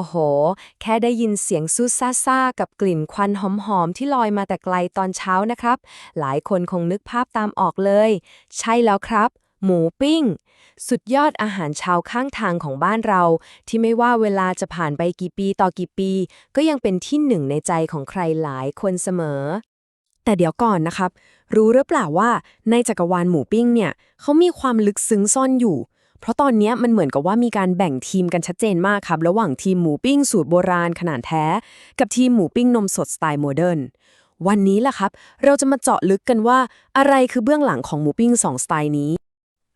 โอ้โห แค่ได้ยินเสียงซูซ่าซ่าๆกับกลิ่นควันหอมๆที่ลอยมาแต่ไกลตอนเช้านะครับ หลายคนคงนึกภาพตามออกเลย ใช่แล้วครับ หมูปิ้ง สุดยอดอาหารเช้าข้างทางของบ้านเรา ที่ไม่ว่าเวลาจะผ่านไปกี่ปีต่อกี่ปี ก็ยังเป็นที่หนึ่งในใจของใครหลายคนเสมอ แต่เดี๋ยวก่อนนะครับ รู้หรือเปล่าว่าในจักรวาลหมูปิ้งเนี่ยเขามีความลึกซึ้งซ่อนอยู่ เพราะตอนนี้มันเหมือนกับว่ามีการแบ่งทีมกันชัดเจนมากครับ ระหว่างทีมหมูปิ้งสูตรโบราณขนาดแท้ กับทีมหมูปิ้งนมสดสไตล์โมเดิร์นวันนี้ล่ะครับ เราจะมาเจาะลึกกันว่าอะไรคือเบื้องหลังของหมูปิ้งสองสไตล์นี้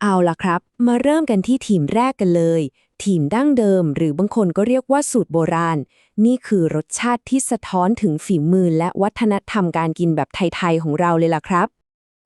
เอาล่ะครับ มาเริ่มกันที่ทีมแรกกันเลย ทีมดั้งเดิม หรือบางคนก็เรียกว่าสูตรโบราณ นี่คือรสชาติที่สะท้อนถึงฝีมือและวัฒนธรรมการกินแบบไทยๆของเราเลยล่ะครับ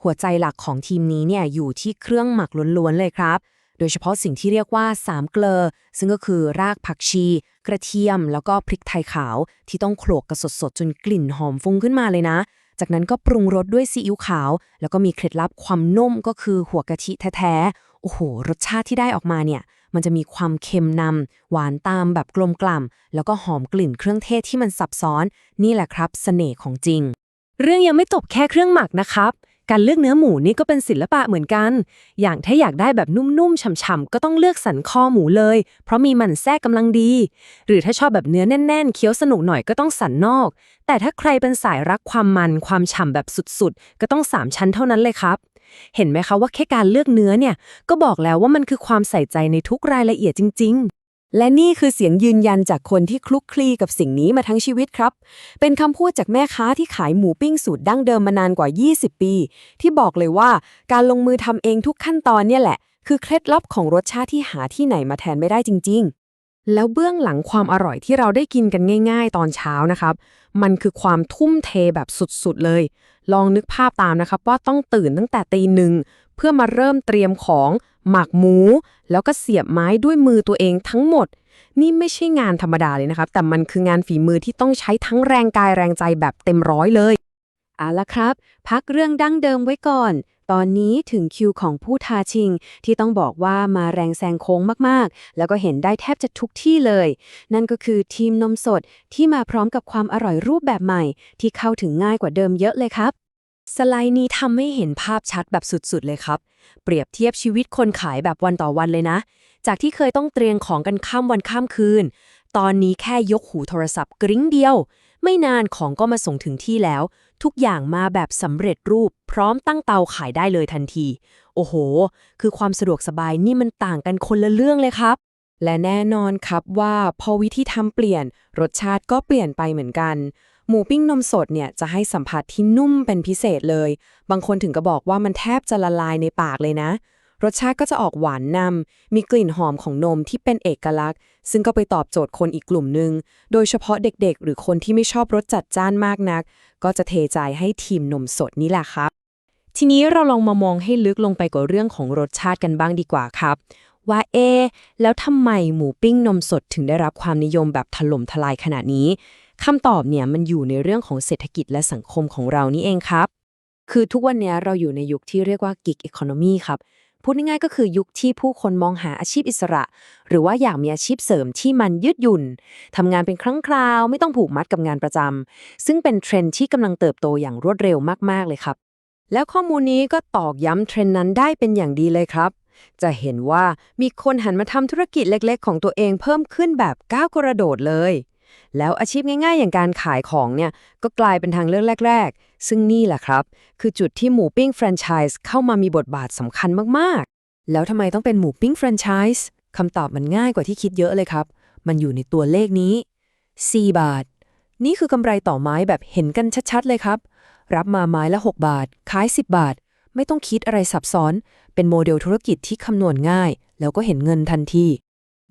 หัวใจหลักของทีมนี้เนี่ยอยู่ที่เครื่องหมักล้วนๆเลยครับ โดยเฉพาะสิ่งที่เรียกว่าสามเกลอ ซึ่งก็คือรากผักชี กระเทียม แล้วก็พริกไทยขาว ที่ต้องโขลกกันสดๆ จนกลิ่นหอมฟุ้งขึ้นมาเลยนะ จากนั้นก็ปรุงรสด้วยซีอิ๊วขาว แล้วก็มีเคล็ดลับความนุ่มก็คือหัวกะทิแท้ๆ โอ้โห รสชาติที่ได้ออกมาเนี่ย มันจะมีความเค็มนำหวานตามแบบกลมกล่ำแล้วก็หอมกลิ่นเครื่องเทศที่มันซับซ้อน นี่แหละครับเสน่ห์ของจริง เรื่องยังไม่จบแค่เครื่องหมักนะครับ การเลือกเนื้อหมูนี่ก็เป็นศิลปะเหมือนกัน อย่างถ้าอยากได้แบบนุ่มๆฉ่ำๆก็ต้องเลือกสันคอหมูเลย เพราะมีมันแทรกกำลังดี หรือถ้าชอบแบบเนื้อแน่นๆ เคี้ยวสนุกหน่อยก็ต้องสันนอก แต่ถ้าใครเป็นสายรักความมันความฉ่ำแบบสุดๆ ก็ต้องสามชั้นเท่านั้นเลยครับ เห็นไหมคะว่าแค่การเลือกเนื้อเนี่ยก็บอกแล้วว่ามันคือความใส่ใจในทุกรายละเอียดจริง ๆ และนี่คือเสียงยืนยันจากคนที่คลุกคลีกับสิ่งนี้มาทั้งชีวิตครับ เป็นคำพูดจากแม่ค้าที่ขายหมูปิ้งสูตรดั้งเดิมมานานกว่า 20 ปี ที่บอกเลยว่าการลงมือทำเองทุกขั้นตอนเนี่ยแหละ คือเคล็ดลับของรสชาติที่หาที่ไหนมาแทนไม่ได้จริง ๆ แล้วเบื้องหลังความอร่อยที่เราได้กินกันง่าย ๆ ตอนเช้านะครับ มันคือความทุ่มเทแบบสุดๆเลย ลองนึกภาพตามนะครับว่าต้องตื่นตั้งแต่ตีหนึ่งเพื่อมาเริ่มเตรียมของหมักหมู แล้วก็เสียบไม้ด้วยมือตัวเองทั้งหมด นี่ไม่ใช่งานธรรมดาเลยนะครับ แต่มันคืองานฝีมือที่ต้องใช้ทั้งแรงกายแรงใจแบบเต็มร้อยเลยเอาละครับ พักเรื่องดั้งเดิมไว้ก่อน ตอนนี้ถึงคิวของผู้ท้าชิง ที่ต้องบอกว่ามาแรงแซงโค้งมากๆ แล้วก็เห็นได้แทบจะทุกที่เลย นั่นก็คือทีมนมสดที่มาพร้อมกับความอร่อยรูปแบบใหม่ ที่เข้าถึงง่ายกว่าเดิมเยอะเลยครับ สไลด์นี้ทำให้เห็นภาพชัดแบบสุดๆเลยครับ เปรียบเทียบชีวิตคนขายแบบวันต่อวันเลยนะ จากที่เคยต้องเตรียมของกันข้ามวันข้ามคืน ตอนนี้แค่ยกหูโทรศัพท์กริ้งเดียว ไม่นานของก็มาส่งถึงที่แล้ว ทุกอย่างมาแบบสำเร็จรูป พร้อมตั้งเตาขายได้เลยทันที โอ้โห คือความสะดวกสบายนี่มันต่างกันคนละเรื่องเลยครับ และแน่นอนครับว่าพอวิธีทำเปลี่ยน รสชาติก็เปลี่ยนไปเหมือนกัน หมูปิ้งนมสดเนี่ยจะให้สัมผัสที่นุ่มเป็นพิเศษเลย บางคนถึงก็บอกว่ามันแทบจะละลายในปากเลยนะ รสชาติก็จะออกหวานนำ มีกลิ่นหอมของนมที่เป็นเอกลักษณ์ ซึ่งก็ไปตอบโจทย์คนอีกกลุ่มหนึ่ง โดยเฉพาะเด็กๆ หรือคนที่ไม่ชอบรสจัดจ้านมากนัก ก็จะเทใจให้ทีมนมสดนี่แหละครับ ทีนี้เราลองมามองให้ลึกลงไปกว่าเรื่องของรสชาติกันบ้างดีกว่าครับ ว่าเอ แล้วทำไมหมูปิ้งนมสดถึงได้รับความนิยมแบบถล่มทลายขนาดนี้คำตอบเนี่ยมันอยู่ในเรื่องของเศรษฐกิจและสังคมของเรานี่เองครับ คือทุกวันนี้เราอยู่ในยุคที่เรียกว่า gig economy ครับ พูดง่ายๆก็คือยุคที่ผู้คนมองหาอาชีพอิสระ หรือว่าอยากมีอาชีพเสริมที่มันยืดหยุ่นทำงานเป็นครั้งคราว ไม่ต้องผูกมัดกับงานประจำซึ่งเป็นเทรนด์ที่กำลังเติบโตอย่างรวดเร็วมากๆเลยครับ แล้วข้อมูลนี้ก็ตอกย้ำเทรนด์นั้นได้เป็นอย่างดีเลยครับ จะเห็นว่ามีคนหันมาทำธุรกิจเล็ก ๆ ของตัวเองเพิ่มขึ้นแบบก้าวกระโดดเลย แล้วอาชีพง่ายๆ อย่างการขายของเนี่ยก็กลายเป็นทางเลือกแรก ๆ ซึ่งนี่แหละครับ คือจุดที่หมูปิ้งแฟรนไชส์เข้ามามีบทบาทสำคัญมากๆ แล้วทำไมต้องเป็นหมูปิ้งแฟรนไชส์คำตอบมันง่ายกว่าที่คิดเยอะเลยครับ มันอยู่ในตัวเลขนี้ 4 บาท นี่คือกำไรต่อไม้แบบเห็นกันชัดๆ เลยครับ รับมาไม้ละ 6 บาท ขาย 10 บาท ไม่ต้องคิดอะไรซับซ้อน เป็นโมเดลธุรกิจที่คำนวณง่าย แล้วก็เห็นเงินทันที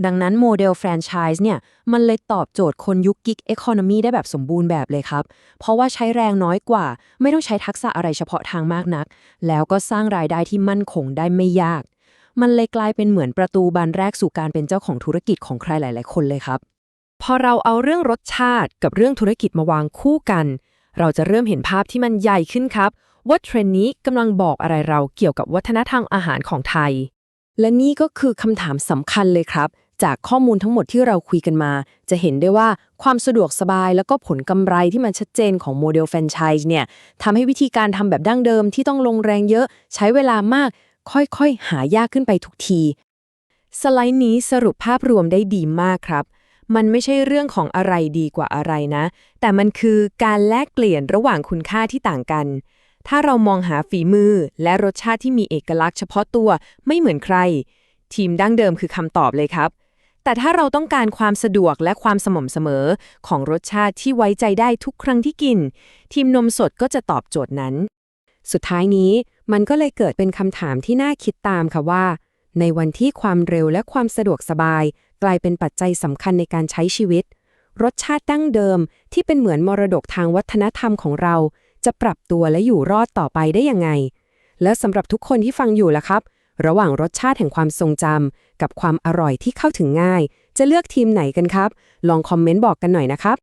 ดังนั้นโมเดลแฟรนไชส์เนี่ย มันเลยตอบโจทย์คนยุคกิกเอคอนมีได้แบบสมบูรณ์แบบเลยครับ เพราะว่าใช้แรงน้อยกว่า ไม่ต้องใช้ทักษะอะไรเฉพาะทางมากนัก แล้วก็สร้างรายได้ที่มั่นคงได้ไม่ยาก มันเลยกลายเป็นเหมือนประตูบานแรกสู่การเป็นเจ้าของธุรกิจของใครหลาย ๆ คนเลยครับ พอเราเอาเรื่องรสชาติกับเรื่องธุรกิจมาวางคู่กัน เราจะเริ่มเห็นภาพที่มันใหญ่ขึ้นครับ ว่าเทรนนี้กำลังบอกอะไรเราเกี่ยวกับวัฒนธรรมอาหารของไทย และนี่ก็คือคำถามสำคัญเลยครับ จากข้อมูลทั้งหมดที่เราคุยกันมา จะเห็นได้ว่าความสะดวกสบายแล้วก็ผลกำไรที่มันชัดเจนของโมเดลแฟรนไชส์เนี่ยทำให้วิธีการทำแบบดั้งเดิมที่ต้องลงแรงเยอะ ใช้เวลามาก ค่อยๆ หายากขึ้นไปทุกที สไลด์นี้สรุปภาพรวมได้ดีมากครับ มันไม่ใช่เรื่องของอะไรดีกว่าอะไรนะ แต่มันคือการแลกเปลี่ยนระหว่างคุณค่าที่ต่างกัน ถ้าเรามองหาฝีมือ และรสชาติที่มีเอกลักษณ์เฉพาะตัวไม่เหมือนใคร ทีมดั้งเดิมคือคำตอบเลยครับ แต่ถ้าเราต้องการความสะดวกและความสม่ำเสมอของรสชาติที่ไว้ใจได้ทุกครั้งที่กิน ทีมนมสดก็จะตอบโจทย์นั้น สุดท้ายนี้มันก็เลยเกิดเป็นคำถามที่น่าคิดตามค่ะว่า ในวันที่ความเร็วและความสะดวกสบาย กลายเป็นปัจจัยสำคัญในการใช้ชีวิต รสชาติดั้งเดิมที่เป็นเหมือนมรดกทางวัฒนธรรมของเรา จะปรับตัวและอยู่รอดต่อไปได้ยังไง และสำหรับทุกคนที่ฟังอยู่ล่ะครับ ระหว่างรสชาติแห่งความทรงจำ กับความอร่อยที่เข้าถึงง่าย จะเลือกทีมไหนกันครับ ลองคอมเมนต์บอกกันหน่อยนะครับ